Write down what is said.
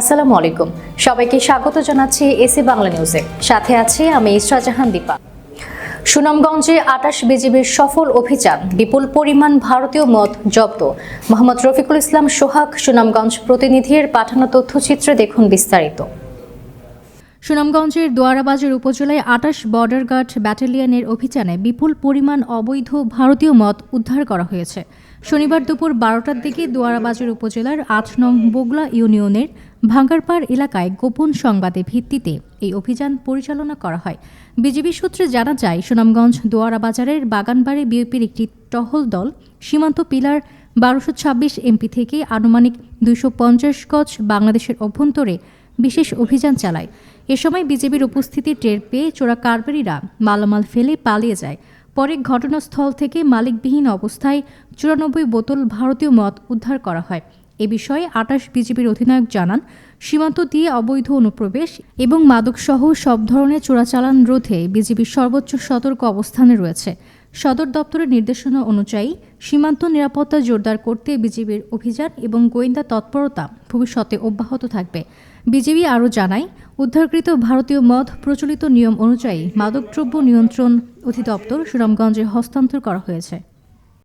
আসসালামু আলাইকুম। সবাইকে স্বাগত জানাচ্ছি এসি বাংলা নিউজে। সাথে আছি আমি ইসরা জাহান দীপা। সুনামগঞ্জে আটাশ বিজিবির সফল অভিযান, বিপুল পরিমাণ ভারতীয় মদ জব্দ। মোহাম্মদ রফিকুল ইসলাম সোহাগ, সুনামগঞ্জ প্রতিনিধির পাঠানো তথ্যচিত্রে দেখুন বিস্তারিত। সুনামগঞ্জের দোয়ারাবাজার উপজেলায় আটাশ বর্ডার গার্ড ব্যাটালিয়নের অভিযানে বিপুল পরিমাণ অবৈধ ভারতীয় মদ উদ্ধার করা হয়েছে। শনিবার দুপুর বারোটার দিকে দোয়ারাবাজার উপজেলার আট নং বগলা ইউনিয়নের ভাঙ্গারপাড় এলাকায় গোপন সংবাদে ভিত্তিতে এই অভিযান পরিচালনা করা হয়। বিজিবি সূত্রে জানা যায়, সুনামগঞ্জ দোয়ারাবাজারের বাগানবাড়ি বিএপির একটি টহল দল সীমান্ত পিলার বারোশো ছাব্বিশ এমপি থেকে আনুমানিক দুইশো পঞ্চাশ গজ বাংলাদেশের অভ্যন্তরে বিশেষ অভিযান চালায়। এ সময় বিজেপির উপস্থিতি টের পেয়ে চোরা কারবারিরা মালামাল ফেলে পালিয়ে যায়। পরে ঘটনাস্থল থেকে মালিকবিহীন অবস্থায় চুরানব্বই বোতল ভারতীয় মদ উদ্ধার করা হয়। এ বিষয়ে আটাশ বিজেপির অধিনায়ক জানান, সীমান্ত দিয়ে অবৈধ অনুপ্রবেশ এবং মাদকসহ সব ধরনের চোরাচালান রোধে বিজেপি সর্বোচ্চ সতর্ক অবস্থানে রয়েছে। সদর দপ্তরের নির্দেশনা অনুযায়ী সীমান্ত নিরাপত্তা জোরদার করতে বিজেপির অভিযান এবং গোয়েন্দা তৎপরতা ভবিষ্যতে অব্যাহত থাকবে। বিজেপি আরও জানায়, উদ্ধারকৃত ভারতীয় মদ প্রচলিত নিয়ম অনুযায়ী মাদকদ্রব্য নিয়ন্ত্রণ অধিদপ্তর সুনামগঞ্জে হস্তান্তর করা হয়েছে।